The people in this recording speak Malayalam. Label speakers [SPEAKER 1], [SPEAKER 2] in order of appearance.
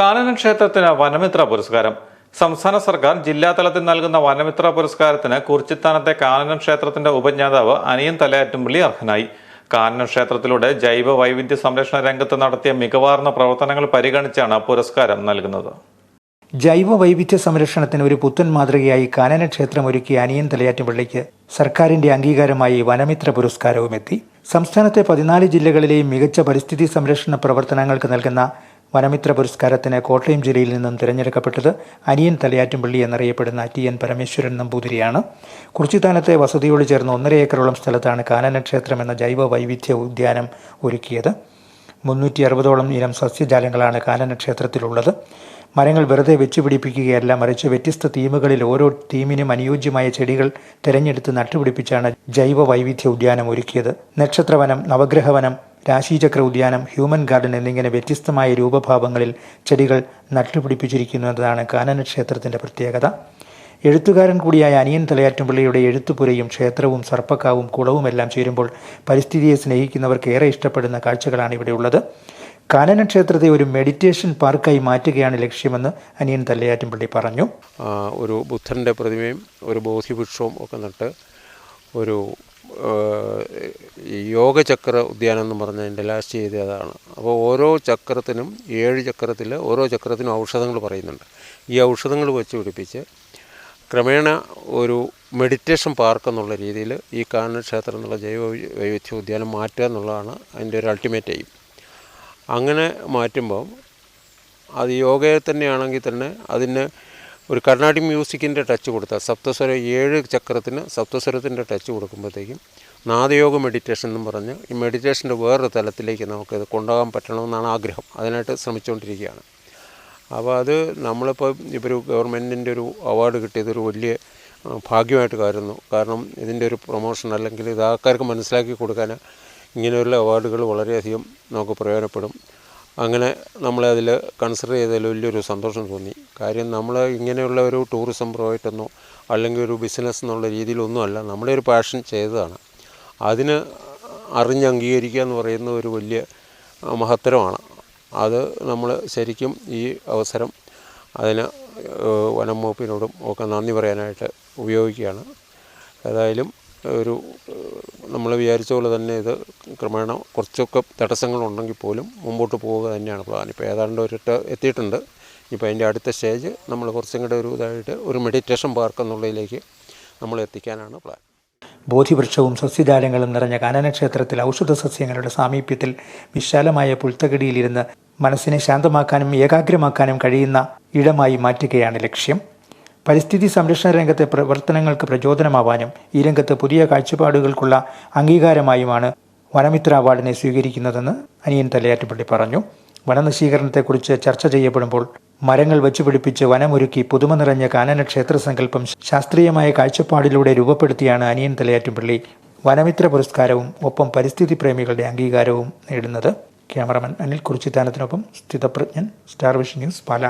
[SPEAKER 1] കാനന ക്ഷേത്രത്തിന് വനമിത്ര പുരസ്കാരം. സംസ്ഥാന സർക്കാർ ജില്ലാതലത്തിൽ നൽകുന്ന വനമിത്ര പുരസ്കാരത്തിന് കുറിച്ചിത്താനത്തെ കാനന ക്ഷേത്രത്തിന്റെ ഉപജ്ഞാതാവ് അനിയൻ തലയാറ്റുംപള്ളി അർഹനായി. കാനന ക്ഷേത്രത്തിലൂടെ ജൈവ വൈവിധ്യ സംരക്ഷണ രംഗത്ത് നടത്തിയ മികവാർന്ന പ്രവർത്തനങ്ങൾ പരിഗണിച്ചാണ് പുരസ്കാരം നൽകുന്നത്.
[SPEAKER 2] ജൈവ വൈവിധ്യ സംരക്ഷണത്തിന് ഒരു പുത്തൻ മാതൃകയായി കാനന ക്ഷേത്രം ഒരുക്കിയ അനിയൻ തലയാറ്റുംപള്ളിക്ക് സർക്കാരിന്റെ അംഗീകാരമായി വനമിത്ര പുരസ്കാരവും എത്തി സംസ്ഥാനത്തെ പതിനാല് ജില്ലകളിലെയും മികച്ച പരിസ്ഥിതി സംരക്ഷണ പ്രവർത്തനങ്ങൾക്ക് നൽകുന്ന വനമിത്ര പുരസ്കാരത്തിന് കോട്ടയം ജില്ലയിൽ നിന്നും തിരഞ്ഞെടുക്കപ്പെട്ടത് അനിയൻ തലയാറ്റുംപള്ളി എന്നറിയപ്പെടുന്ന ടി എൻ പരമേശ്വരൻ നമ്പൂതിരിയാണ്. കുറിച്ചിത്താനത്തെ വസതിയോട് ചേർന്ന് ഒന്നര ഏക്കറോളം സ്ഥലത്താണ് കാനന ക്ഷേത്രം എന്ന ജൈവ വൈവിധ്യ ഉദ്യാനം ഒരുക്കിയത്. മുന്നൂറ്റി അറുപതോളം ഇനം സസ്യജാലങ്ങളാണ് കാനന ക്ഷേത്രത്തിലുള്ളത്. മരങ്ങൾ വെറുതെ വെച്ച് പിടിപ്പിക്കുകയല്ല മറിച്ച് വ്യത്യസ്ത തീമുകളിൽ ഓരോ തീമിനും അനുയോജ്യമായ ചെടികൾ തിരഞ്ഞെടുത്ത് നട്ടുപിടിപ്പിച്ചാണ് ജൈവ വൈവിധ്യ ഉദ്യാനം ഒരുക്കിയത്. നക്ഷത്രവനം നവഗ്രഹവനം രാശിചക്ര ഉദ്യാനം ഹ്യൂമൻ ഗാർഡൻ എന്നിങ്ങനെ വ്യത്യസ്തമായ രൂപഭാവങ്ങളിൽ ചെടികൾ നട്ടുപിടിപ്പിച്ചിരിക്കുന്നതാണ് കാനന ക്ഷേത്രത്തിന്റെ പ്രത്യേകത. എഴുത്തുകാരൻ കൂടിയായ അനിയൻ തലയാറ്റുംപിള്ളിയുടെ എഴുത്തുപുരയും ക്ഷേത്രവും സർപ്പക്കാവും കുളവുമെല്ലാം ചേരുമ്പോൾ പരിസ്ഥിതിയെ സ്നേഹിക്കുന്നവർക്ക് ഏറെ ഇഷ്ടപ്പെടുന്ന കാഴ്ചകളാണ് ഇവിടെ ഉള്ളത്. കാനന ക്ഷേത്രത്തെ ഒരു മെഡിറ്റേഷൻ പാർക്കായി മാറ്റുകയാണ് ലക്ഷ്യമെന്ന് അനിയൻ തലയാറ്റുംപിള്ളി പറഞ്ഞു.
[SPEAKER 3] ഒരു ബുദ്ധന്റെ പ്രതിമയും ഒരു ബോധിവൃക്ഷവും ഒക്കെ നട്ട് ഒരു യോഗചക്ര ഉദ്യാനം എന്ന് പറഞ്ഞ എന്റെ ലാസ്റ്റ് ചെയ്തതാണ് അപ്പോൾ ഓരോ ചക്രത്തിനും ഏഴ് ചക്രത്തിൽ ഓരോ ചക്രത്തിനും ഔഷധങ്ങൾ പറയുന്നുണ്ട്. ഈ ഔഷധങ്ങൾ വെച്ച് പിടിപ്പിച്ച് ക്രമേണ ഒരു മെഡിറ്റേഷൻ പാർക്ക് എന്നുള്ള രീതിയിൽ ഈ കാനന ക്ഷേത്രം എന്നുള്ള ജൈവ വൈവിധ്യ ഉദ്യാനം മാറ്റുക എന്നുള്ളതാണ് അതിന്റെ ഒരു അൾട്ടിമേറ്റ് എയിം അങ്ങനെ മാറ്റുമ്പം അത് യോഗയെ തന്നെയാണെങ്കിൽ തന്നെ അതിന് ഒരു കർണാടിക് മ്യൂസിക്കിന്റെ ടച്ച് കൊടുത്താൽ സപ്തസ്വര ഏഴ് ചക്രത്തിന് സപ്തസ്വരത്തിന്റെ ടച്ച് കൊടുക്കുമ്പോഴത്തേക്കും നാദയോഗ മെഡിറ്റേഷൻ എന്നും പറഞ്ഞ് ഈ മെഡിറ്റേഷന്റെ വേറൊരു തലത്തിലേക്ക് നമുക്കത് കൊണ്ടുപോകാൻ പറ്റണമെന്നാണ് ആഗ്രഹം. അതിനായിട്ട് ശ്രമിച്ചുകൊണ്ടിരിക്കുകയാണ്. അപ്പോൾ അത് നമ്മളിപ്പോൾ ഇപ്പോൾ ഗവൺമെന്റിന്റെ ഒരു അവാർഡ് കിട്ടിയതൊരു വലിയ ഭാഗ്യമായിട്ട് കരുതുന്നു. കാരണം ഇതിന്റെ ഒരു പ്രൊമോഷൻ അല്ലെങ്കിൽ ഇത് ആൾക്കാർക്ക് മനസ്സിലാക്കി കൊടുക്കാൻ ഇങ്ങനെയുള്ള അവാർഡുകൾ വളരെയധികം നമുക്ക് പ്രയോജനപ്പെടും. അങ്ങനെ നമ്മളെ അതിൽ കൺസിഡർ ചെയ്തതിൽ വലിയൊരു സന്തോഷം തോന്നി. കാര്യം നമ്മൾ ഇങ്ങനെയുള്ള ഒരു ടൂറിസം പ്രോജക്റ്റെന്നോ അല്ലെങ്കിൽ ഒരു ബിസിനസ് എന്നുള്ള രീതിയിലൊന്നുമല്ല നമ്മുടെ ഒരു പാഷൻ ചെയ്തതാണ്. അതിന് അറിഞ്ഞ് അംഗീകരിക്കുക എന്ന് പറയുന്ന ഒരു വലിയ മഹത്തരമാണ്. അത് നമ്മൾ ശരിക്കും ഈ അവസരം അതിന് വനം വകുപ്പിനോടും ഒക്കെ നന്ദി പറയാനായിട്ട് ഉപയോഗിക്കുകയാണ്. ഏതായാലും ഒരു നമ്മൾ വിചാരിച്ച പോലെ തന്നെ ഇത് ക്രമേണ കുറച്ചൊക്കെ തടസ്സങ്ങളുണ്ടെങ്കിൽ പോലും മുമ്പോട്ട് പോവുക തന്നെയാണ് പ്ലാൻ ഇപ്പോൾ ഏതാണ്ട് ഒരിട്ട് എത്തിയിട്ടുണ്ട്. ഇപ്പോൾ അതിന്റെ അടുത്ത സ്റ്റേജ് നമ്മൾ കുറച്ചും കൂടെ ഒരു ഇതായിട്ട് ഒരു മെഡിറ്റേഷൻ പാർക്ക് എന്നുള്ളതിലേക്ക് നമ്മൾ എത്തിക്കാനാണ് പ്ലാൻ
[SPEAKER 2] ബോധിവൃക്ഷവും സസ്യജാലങ്ങളും നിറഞ്ഞ കാനനക്ഷേത്രത്തിൽ ഔഷധ സസ്യങ്ങളുടെ സാമീപ്യത്തിൽ വിശാലമായ പുൽത്തകിടിയിലിരുന്ന് മനസ്സിനെ ശാന്തമാക്കാനും ഏകാഗ്രമാക്കാനും കഴിയുന്ന ഇടമായി മാറ്റുകയാണ് ലക്ഷ്യം. പരിസ്ഥിതി സംരക്ഷണ രംഗത്തെ പ്രവർത്തനങ്ങൾക്ക് പ്രചോദനമാവാനും ഈ രംഗത്ത് പുതിയ കാഴ്ചപ്പാടുകൾക്കുള്ള അംഗീകാരമായുമാണ് വനമിത്ര അവാർഡിനെ സ്വീകരിക്കുന്നതെന്ന് അനിയൻ തലയാറ്റുപള്ളി പറഞ്ഞു. വനനശീകരണത്തെക്കുറിച്ച് ചർച്ച ചെയ്യപ്പെടുമ്പോൾ മരങ്ങൾ വെച്ചുപിടിപ്പിച്ച് വനമൊരുക്കി പുതുമ നിറഞ്ഞ കാനന ക്ഷേത്ര സങ്കല്പം ശാസ്ത്രീയമായ കാഴ്ചപ്പാടിലൂടെ രൂപപ്പെടുത്തിയാണ് അനിയൻ തലയാറ്റുപള്ളി വനമിത്ര പുരസ്കാരവും ഒപ്പം പരിസ്ഥിതി പ്രേമികളുടെ അംഗീകാരവും നേടുന്നത്. Cameraman Anil കുറിച്ചിത്താനത്തിനൊപ്പം Sthithapragnan Star Vision News Pala.